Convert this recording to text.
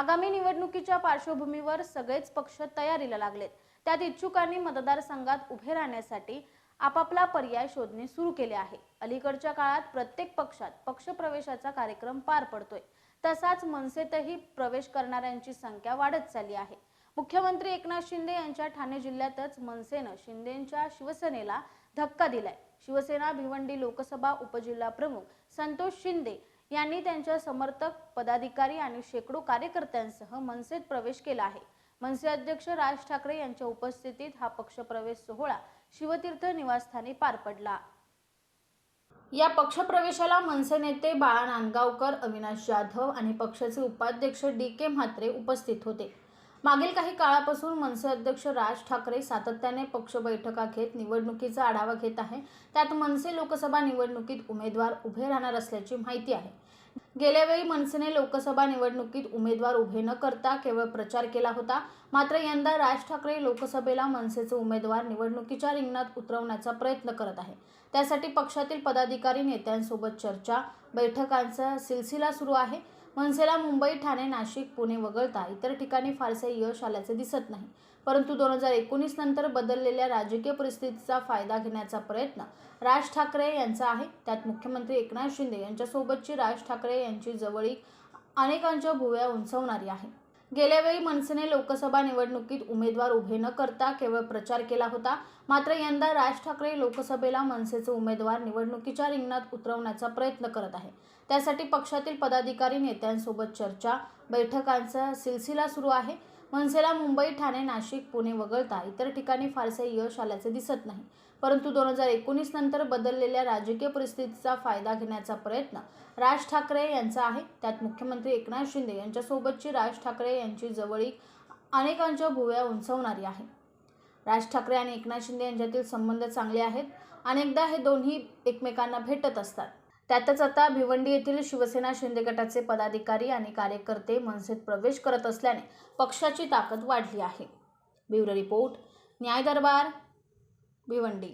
आगामी निवडणुकीच्या पार्श्वभूमीवर सगळेच पक्ष तयारीला लागलेत. त्यात इच्छुकांनी मतदारसंघात उभे राहण्यासाठी आपापला पर्याय शोधणे सुरू केले आहे. अलीकडच्या काळात प्रत्येक पक्षात पक्षप्रवेशाचा कार्यक्रम पार पडतोय. तसाच मनसेतही प्रवेश करणाऱ्यांची संख्या वाढत चालली आहे. मुख्यमंत्री एकनाथ शिंदे यांच्या ठाणे जिल्ह्यातच मनसेनं शिंदेच्या शिवसेनेला धक्का दिलाय. शिवसेना भिवंडी लोकसभा उपजिल्हा प्रमुख संतोष शिंदे यांनी त्यांच्या समर्थक पदाधिकारी आणि शेकडो कार्यकर्त्यांसह मनसेत प्रवेश केला आहे. मनसे अध्यक्ष राज ठाकरे यांच्या उपस्थितीत हा पक्षप्रवेश सोहळा शिवतीर्थ निवासस्थानी पार पडला. या पक्षप्रवेशाला मनसे नेते बाळा नांदगावकर अविनाश जाधव आणि पक्षाचे उपाध्यक्ष डी के म्हात्रे उपस्थित होते. मागील काही काळापासून मनसे अध्यक्ष राज ठाकरे सातत्याने पक्ष बैठका घेत निवडणुकीचा आढावा घेत आहे. त्यात मनसे लोकसभा निवडणुकीत उमेदवार उभे राहणार असल्याची माहिती आहे. गेल्या वेळी मनसेने लोकसभा निवडणुकीत उमेदवार उभे न करता केवळ प्रचार केला होता. मात्र यंदा राज ठाकरे लोकसभेला मनसेचे उमेदवार निवडणुकीच्या रिंगणात उतरवण्याचा प्रयत्न करत आहे. त्यासाठी पक्षातील पदाधिकारी नेत्यांसोबत चर्चा बैठकांचा सिलसिला सुरू आहे. मनसेला मुंबई ठाणे नाशिक पुणे वगळता इतर ठिकाणी फारसे यश आल्याचे दिसत नाही. परंतु दोन हजार एकोणीस नंतर बदललेल्या राजकीय परिस्थितीचा फायदा घेण्याचा प्रयत्न राज ठाकरे यांचा आहे. त्यात मुख्यमंत्री एकनाथ शिंदे यांच्यासोबतची राज ठाकरे यांची जवळीक अनेकांच्या भुव्या उंचवणारी आहे. गेल्या वेळी मनसेने लोकसभा निवडणुकीत उमेदवार उभे न करता केवळ प्रचार केला होता. मात्र यंदा राज ठाकरे लोकसभेला मनसेचे उमेदवार निवडणुकीच्या रिंगणात उतरवण्याचा प्रयत्न करत आहे. त्यासाठी पक्षातील पदाधिकारी नेत्यांसोबत चर्चा बैठकांचा सिलसिला सुरू आहे. मनसेला मुंबई ठाणे नाशिक पुणे वगळता इतर ठिकाणी फारसे यश आल्याचे दिसत नाही. परंतु दोन हजार एकोणीस नंतर बदललेल्या राजकीय परिस्थितीचा फायदा घेण्याचा प्रयत्न राज ठाकरे यांचा आहे. त्यात मुख्यमंत्री एकनाथ शिंदे यांच्यासोबतची राज ठाकरे यांची जवळीक अनेकांच्या भुव्या उंचवणारी आहे. राज ठाकरे आणि एकनाथ शिंदे यांच्यातील संबंध चांगले आहेत. अनेकदा हे दोन्ही एकमेकांना भेटत असतात. त्यातच आता भिवंडी येथील शिवसेना शिंदे गटाचे पदाधिकारी आणि कार्यकर्ते मनसेत प्रवेश करत असल्याने पक्षाची ताकद वाढली आहे. ब्युरो रिपोर्ट न्याय दरबार भिवंडी.